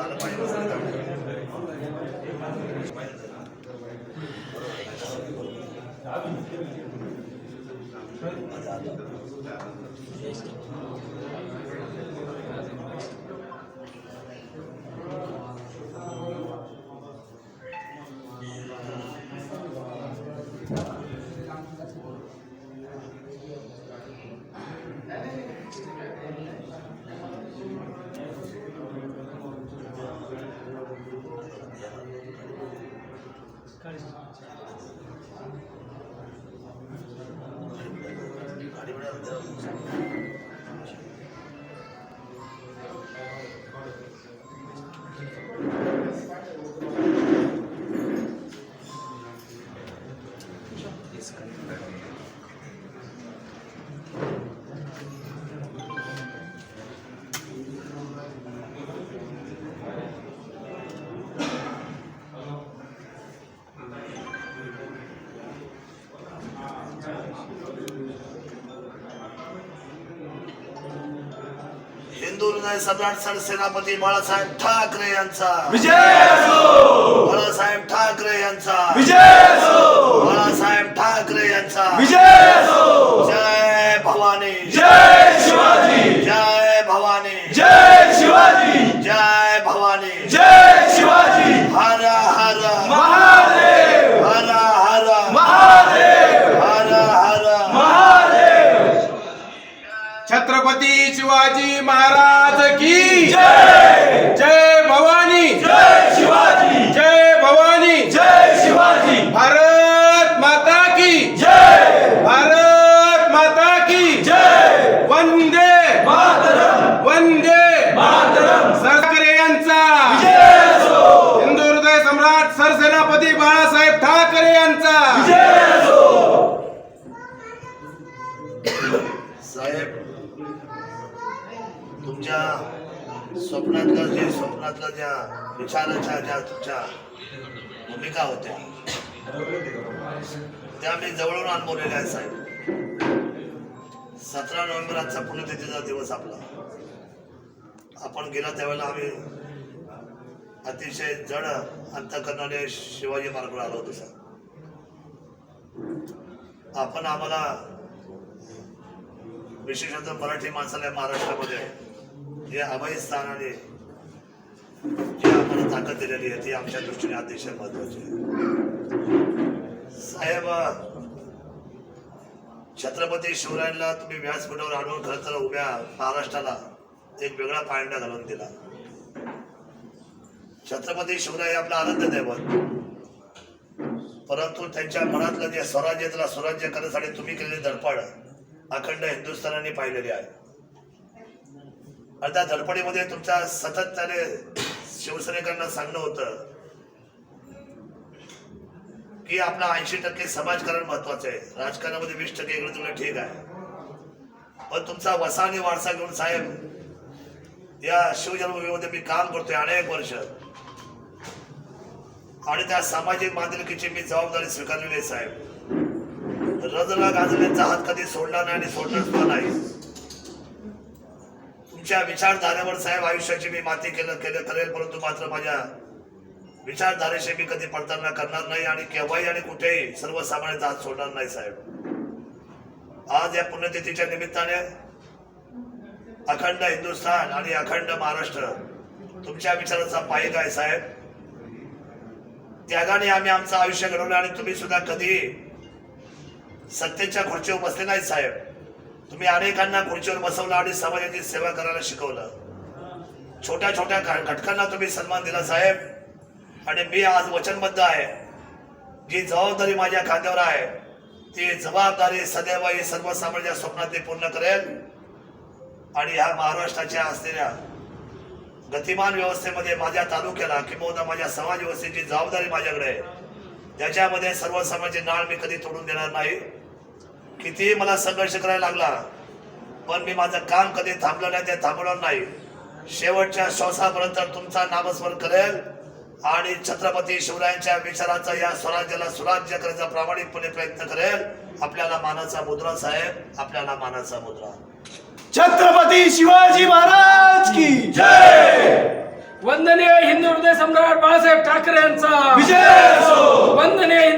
Thank you. सम्राट सरसेनापती बाळासाहेब ठाकरे यांचा. विजय बाळासाहेब ठाकरे यांचा. विजय बाळासाहेब ठाकरे यांचा विजय असो जय भवानी जय शिवाजी जय भवानी जय शिवाजी जय भवानी जय शिवाजी हर हर महादेव हर हर महादेव हर हर महादेव छत्रपती शिवाजी महाराज की जय! जय भवानी! जय शिवाजी! जय भवानी! जय शिवाजी! भारत माता की जय! भारत माता की जय! वंदे मातरम! वंदे मातरम! सरकरे यांचा हिंदू हृदय सम्राट सरसेनापती बाळासाहेब ठाकरे यांचा तुमच्या स्वप्नातलं जे स्वप्नातलं ज्या विचाराच्या ज्या तुमच्या भूमिका होत्या त्या मी जवळून अनुभवलेल्या आहेत साहेब. सतरा नोव्हेंबर आजचा पुण्यतिथीचा दिवस आपला. आपण गेला त्यावेळेला आम्ही अतिशय जड अंतकरणाने शिवाजी मार्गावर आलो होतो सर आपण आम्हाला विशेषतः मराठी माणसाला महाराष्ट्रामध्ये हे अभय स्थानाने जी आम्हाला ताकद दिलेली आहे ती आमच्या दृष्टीने अतिशय महत्वाची आहे. साहेब छत्रपती शिवरायांना तुम्ही व्यासपीठावर आणून खरं तर उभ्या महाराष्ट्राला एक वेगळा पायंडा घालून दिला. छत्रपती शिवराय आपला आनंद दैवत. परंतु त्यांच्या मनातलं जे स्वराज्यातला स्वराज्य करण्यासाठी तुम्ही केलेली धडपड अखंड हिंदुस्थानाने पाहिलेली आहे. आणि त्या धडपडीमध्ये तुमच्या सतत त्याने शिवसैनिकांना सांगणं होतं की आपला ऐंशी टक्के समाजकारण महत्वाचं आहे. राजकारणामध्ये वीस टक्के इकडे तुला ठीक आहे. पण तुमचा वसा आणि वारसा घेऊन साहेब या शिवजन्मभूमीमध्ये मी काम करतोय अनेक वर्ष. आणि त्या सामाजिक बांधिलकीची मी जबाबदारी स्वीकारलेली आहे साहेब. रजला गाजलेचा हात कधी सोडला नाही आणि सोडणार सुद्धा नाही. तुमच्या विचारधारेवर साहेब आयुष्याची मी माती केलं केलं करेल परंतु मात्र माझ्या विचारधारेशी मी कधी पडताना करणार नाही आणि केव्हाही आणि कुठेही सर्वसामान्यांचा हात सोडणार नाही साहेब. आज या पुण्यतिथीच्या निमित्ताने अखंड हिंदुस्थान आणि अखंड महाराष्ट्र तुमच्या विचाराचा पायिक आहे साहेब. त्यागाने आम्ही आमचं आयुष्य घडवलं आणि तुम्ही सुद्धा कधी सत्तेच्या खुर्चीवर बसले नाही साहेब. तुम्ही अनेकांना खुर्चीवर बसवलं आणि समाजाची सेवा करायला शिकवलं. छोट्या छोट्या घटकांना तुम्ही सन्मान दिला साहेब. आणि मी आज वचनबद्ध आहे. जी जबाबदारी माझ्या खांद्यावर आहे ती जबाबदारी सदैव ही सर्वसामान्य स्वप्नात पूर्ण करेल. आणि ह्या महाराष्ट्राच्या असलेल्या गतिमान व्यवस्थेमध्ये माझ्या तालुक्याला किंवा माझ्या समाज व्यवस्थेची जबाबदारी माझ्याकडे आहे. त्याच्यामध्ये सर्वसामान्य नाळ मी कधी तोडून देणार नाही. कितीही मला संघर्ष करायला लागला. पण मी माझं काम कधी थांबलं नाही ते थांबवणार नाही. शेवटच्या श्वासापर्यंत तुमचा नामस्मरण करेल आणि छत्रपती शिवरायांच्या विचाराचा या स्वराज्याला सुराज्य करायचा प्रामाणिकपणे प्रयत्न करेल. आपल्याला मानाचा मुद्रा साहेब. आपल्याला मानाचा मुद्रा. छत्रपती शिवाजी महाराज की जय! वंदनीय हिंदू हृदय सम्राट बाळासाहेब ठाकरे यांचा. विजय असो! वंदनीय